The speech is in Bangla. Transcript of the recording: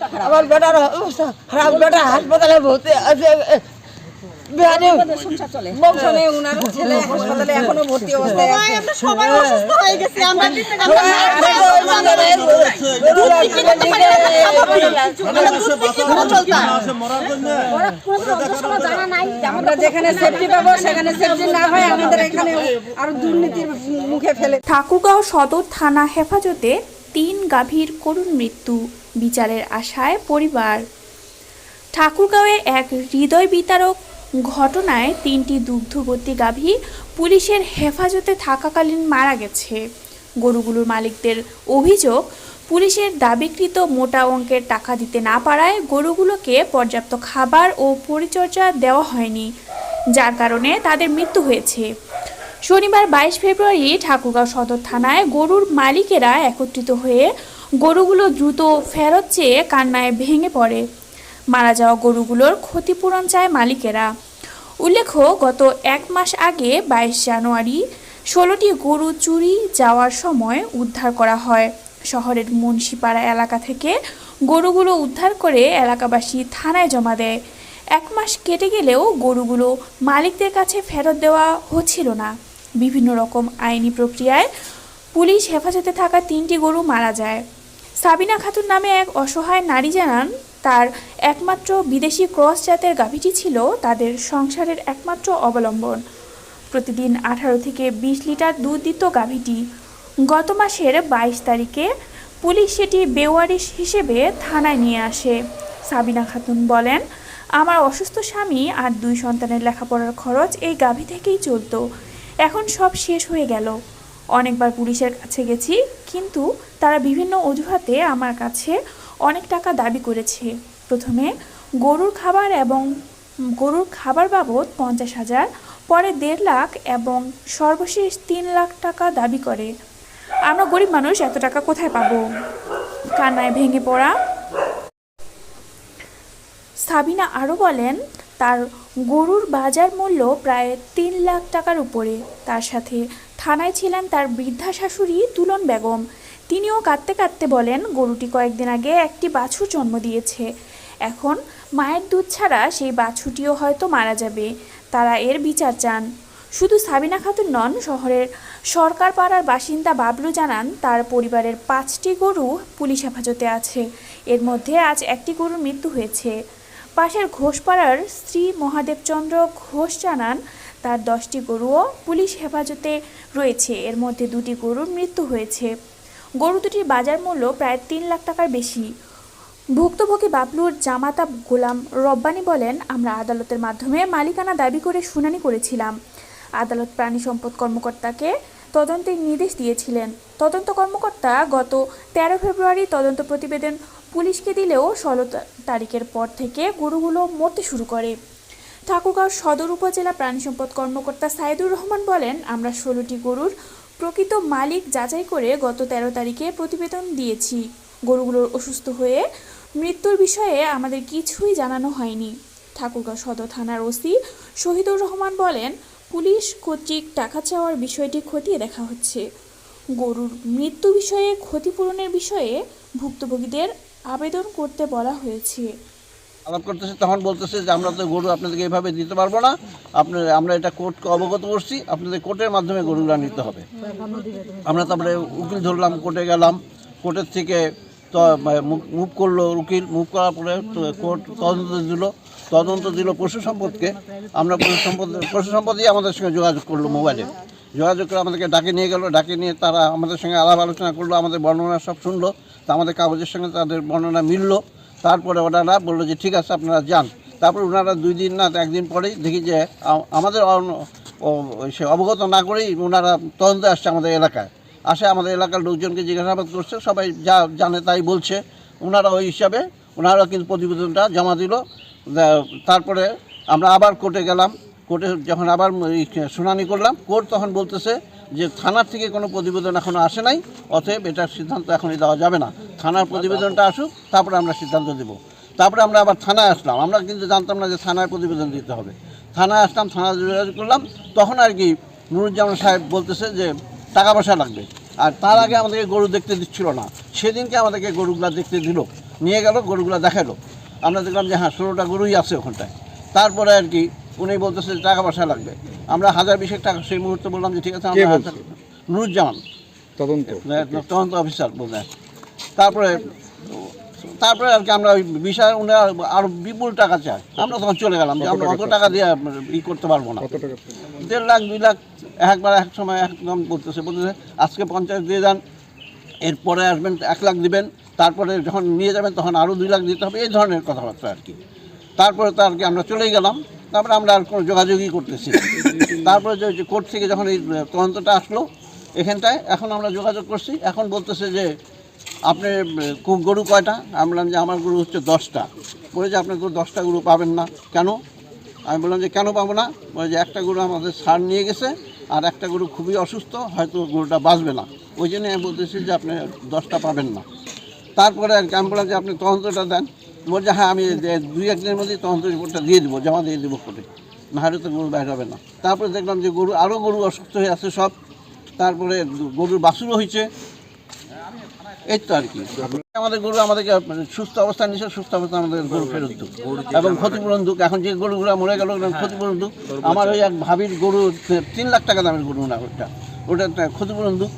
আমার বেটার অবস্থা খারাপ বেটা হাসপাতালে ভর্তি আছে বিহারি বংশ নেই উনার ছেলে হাসপাতালে এখনও ভর্তি অবস্থায় আছে। সবাই অসুস্থ হয়ে গেছি আমরা আমরা যেখানে সেফটি পাবো সেখানে সেফটি না আমাদের এখানে আরও দুর্নীতির ঠাকুরগাঁও সদর থানা হেফাজতে তিন গাভীর করুণ মৃত্যু। বিচারের আশায় পরিবার। ঠাকুরগাঁওয়ে এক হৃদয় বিতারক ঘটনায় তিনটি দুগ্ধবর্তী গাভী পুলিশের হেফাজতে থাকাকালীন মারা গেছে। গরুগুলোর মালিকদের অভিযোগ, পুলিশের দাবিকৃত মোটা অঙ্কের টাকা দিতে না পারায় গরুগুলোকে পর্যাপ্ত খাবার ও পরিচর্যা দেওয়া হয়নি, যার কারণে তাদের মৃত্যু হয়েছে। শনিবার বাইশ ফেব্রুয়ারি ঠাকুরগাঁও সদর থানায় গরুর মালিকেরা একত্রিত হয়ে গরুগুলো দ্রুত ফেরত চেয়ে কান্নায় ভেঙে পড়ে। মারা যাওয়া গরুগুলোর ক্ষতিপূরণ চায় মালিকেরা। উল্লেখ্য, গত এক মাস আগে বাইশ জানুয়ারি ষোলোটি গরু চুরি যাওয়ার সময় উদ্ধার করা হয়। শহরের মুন্সিপাড়া এলাকা থেকে গরুগুলো উদ্ধার করে এলাকাবাসী থানায় জমা দেয়। এক মাস কেটে গেলেও গরুগুলো মালিকদের কাছে ফেরত দেওয়া হচ্ছিল না। বিভিন্ন রকম আইনি প্রক্রিয়ায় পুলিশ হেফাজতে থাকা তিনটি গরু মারা যায়। সাবিনা খাতুন নামে এক অসহায় নারী জানান, তার একমাত্র বিদেশি ক্রস জাতের গাভীটি ছিল তাদের সংসারের একমাত্র অবলম্বন। প্রতিদিন আঠারো থেকে বিশ লিটার দুধ দিত গাভীটি। গত মাসের বাইশ তারিখে পুলিশ সেটি বেওয়ারিশ হিসেবে থানায় নিয়ে আসে। সাবিনা খাতুন বলেন, আমার অসুস্থ স্বামী আর দুই সন্তানের লেখাপড়ার খরচ এই গাভী থেকেই চলতো। এখন সব শেষ হয়ে গেল। অনেকবার পুলিশের কাছে গেছি, কিন্তু তারা বিভিন্ন অজুহাতে আমার কাছে অনেক টাকা দাবি করেছে। প্রথমে গরুর খাবার এবং গরুর খাবার বাবদ পঞ্চাশ হাজার, পরে দেড় লাখ এবং সর্বশেষ তিন লাখ টাকা দাবি করে। আমরা গরিব মানুষ, এত টাকা কোথায় পাবো? কান্নায় ভেঙে পড়া। সাবিনা আরও বলেন, তার গরুর বাজার মূল্য প্রায় তিন লাখ টাকার উপরে। তার সাথে থানায় ছিলেন তার বৃদ্ধা শাশুড়ি তুলন বেগম। তিনিও কাঁদতে কাঁদতে বলেন, গরুটি কয়েকদিন আগে একটি বাছুর জন্ম দিয়েছে। এখন মায়ের দুধ ছাড়া সেই বাছুটিও হয়তো মারা যাবে। তারা এর বিচার চান। শুধু সাবিনা খাতুন নন, শহরের সরকার পাড়ার বাসিন্দা বাবলু জানান, তার পরিবারের পাঁচটি গরু পুলিশ হেফাজতে আছে। এর মধ্যে আজ একটি গরুর মৃত্যু হয়েছে। পাশের ঘোষপাড়ার স্ত্রী মহাদেবচন্দ্র ঘোষ জানান তার দশটি গরুও পুলিশ হেফাজতে রয়েছে। এর মধ্যে দুটি গরুর মৃত্যু হয়েছে। গরু দুটির বাজার মূল্য প্রায় তিন লাখ টাকার বেশি। ভুক্তভোগী বাবলুর জামাতা গোলাম রব্বানি বলেন, আমরা আদালতের মাধ্যমে মালিকানা দাবি করে শুনানি করেছিলাম। আদালত প্রাণী সম্পদ কর্মকর্তাকে তদন্তের নির্দেশ দিয়েছিলেন। তদন্ত কর্মকর্তা গত তেরো ফেব্রুয়ারি তদন্ত প্রতিবেদন পুলিশকে দিলেও ষোলো তারিখের পর থেকে গরুগুলো মরতে শুরু করে। ঠাকুরগাঁও সদর উপজেলা প্রাণী সম্পদ কর্মকর্তা সাইদুর রহমান বলেন, আমরা ষোলোটি গরুর প্রকৃত মালিক যাচাই করে গত তেরো তারিখে প্রতিবেদন দিয়েছি। গরুগুলোর অসুস্থ হয়ে মৃত্যুর বিষয়ে আমাদের কিছুই জানানো হয়নি। ঠাকুরগাঁও সদর থানার ওসি শহীদুর রহমান বলেন, পুলিশ কর্তৃক টাকা চাওয়ার বিষয়টি খতিয়ে দেখা হচ্ছে। গরুর মৃত্যু বিষয়ে ক্ষতিপূরণের বিষয়ে ভুক্তভোগীদের আবেদন করতে বলা হয়েছে। আলাপ করতেছে, তখন বলতেছে যে আমরা তো গরু আপনাদেরকে এইভাবে দিতে পারব না। আপনার আমরা এটা কোর্টকে অবগত করছি, আপনাদের কোর্টের মাধ্যমে গরুগুলো নিতে হবে। আমরা তারপরে উকিল ধরলাম, কোর্টে গেলাম। কোর্টের থেকে তো মুভ করল উকিল মুভ করার পরে কোর্ট তদন্ত দিল। তদন্ত দিল পশু সম্পদকে। আমরা পশু সম্পদ, পশু সম্পদই আমাদের সঙ্গে যোগাযোগ করল মোবাইলে। যোগাযোগ করে আমাদেরকে ডাকে নিয়ে গেল, ডাকে নিয়ে তারা আমাদের সঙ্গে আলাপ আলোচনা করল, আমাদের বর্ণনা সব শুনলো। তা আমাদের কাগজের সঙ্গে তাদের বর্ণনা মিললো। তারপরে ওনারা বলল যে, ঠিক আছে, আপনারা যান। তারপর ওনারা দুই দিন না, একদিন পরেই দেখি যে আমাদের সে অবগত না করেই ওনারা তদন্তে আসছে আমাদের এলাকায়। আসে আমাদের এলাকার লোকজনকে জিজ্ঞাসাবাদ করছে, সবাই যা জানে তাই বলছে। ওনারা ওই হিসাবে ওনারা কিন্তু প্রতিবেদনটা জমা দিল। তারপরে আমরা আবার কোর্টে গেলাম। কোর্টে যখন আবার শুনানি করলাম, কোর্ট তখন বলতেছে যে থানার থেকে কোনো প্রতিবেদন এখনও আসে নাই, অতএব এটার সিদ্ধান্ত এখনই দেওয়া যাবে না। থানার প্রতিবেদনটা আসুক, তারপরে আমরা সিদ্ধান্ত দেব। তারপরে আমরা আবার থানায় আসলাম। আমরা কিন্তু জানতাম না যে থানায় প্রতিবেদন দিতে হবে। থানায় আসলাম, থানায় যোগাযোগ করলাম, তখন আর কি নুরুজ্জামান সাহেব বলতেছে যে টাকা পয়সা লাগবে। আর তার আগে আমাদেরকে গরু দেখতে দিচ্ছিল না। সেদিনকে আমাদেরকে গরুগুলা দেখতে দিল। নিয়ে গেল, গরুগুলো দেখাল। আমরা দেখলাম যে হ্যাঁ ষোলোটা গরুই আছে ওখানটায়। তারপরে আর কি উনি বলতেছে যে টাকা পয়সা লাগবে। আমরা হাজার বিশেক টাকা সেই মুহূর্তে বললাম যে ঠিক আছে আমরা নুরুজ্জামান। তদন্ত। তদন্ত অফিসার বোধহয় তারপরে তারপরে আর কি আমরা ওই বিষয় উনি আরও বিপুল টাকা চায়। আমরা তখন চলে গেলাম যে আমরা অত টাকা দিয়ে ই করতে পারব না। দেড় লাখ দুই লাখ একবার এক সময় একদম বলতেছে বলতেছে আজকে পঞ্চাশ দিয়ে যান এরপরে আসবেন এক লাখ দিবেন তারপরে যখন নিয়ে যাবেন তখন আরও দুই লাখ দিতে হবে এই ধরনের কথাবার্তা আর কি। তারপরে তো আর কি আমরা চলেই গেলাম। তারপরে আমরা আর কোনো যোগাযোগই করতেছি তারপরে যে কোর্ট থেকে যখন এই তদন্তটা আসলো এখানটায় এখন আমরা যোগাযোগ করছি। এখন বলতেছে যে আপনার উম, গরু কয়টা? আমি বললাম যে আমার গরু হচ্ছে দশটা। বলে যে আপনার গরু দশটা গরু পাবেন না। কেন? আমি বললাম যে কেন পাবো না? বলে যে একটা গরু আমাদের সার নিয়ে গেছে আর একটা গরু খুবই অসুস্থ হয়তো গরুটা বাঁচবে না। ওই জন্য আমি বলতেছি যে আপনি দশটা পাবেন না। তারপরে আমি বললাম যে আপনি তদন্তটা দেন। বলছে হ্যাঁ আমি দুই একদিনের মধ্যেই তদন্ত রিপোর্টটা দিয়ে দেবো, জমা দিয়ে দেবো কোর্টে। নাহলে তো গরু বাইর হবে না। তারপরে দেখলাম যে গরু আরও গরু অসুস্থ হয়ে আছে সব। তারপরে গরুর বাছুরও হয়েছে। এই তো আর কি। আমাদের গরু আমাদেরকে মানে সুস্থ অবস্থা নিচে সুস্থ অবস্থা আমাদের গরু ফেরত দিক এবং ক্ষতিপূরণ দুক। এখন যে গরুগুলো মরে গেল ক্ষতিপূরণ দুক। আমার ওই এক ভাবির গরু, তিন লাখ টাকা দামের গরু না ওটা ওটা ক্ষতিপূরণ দুক।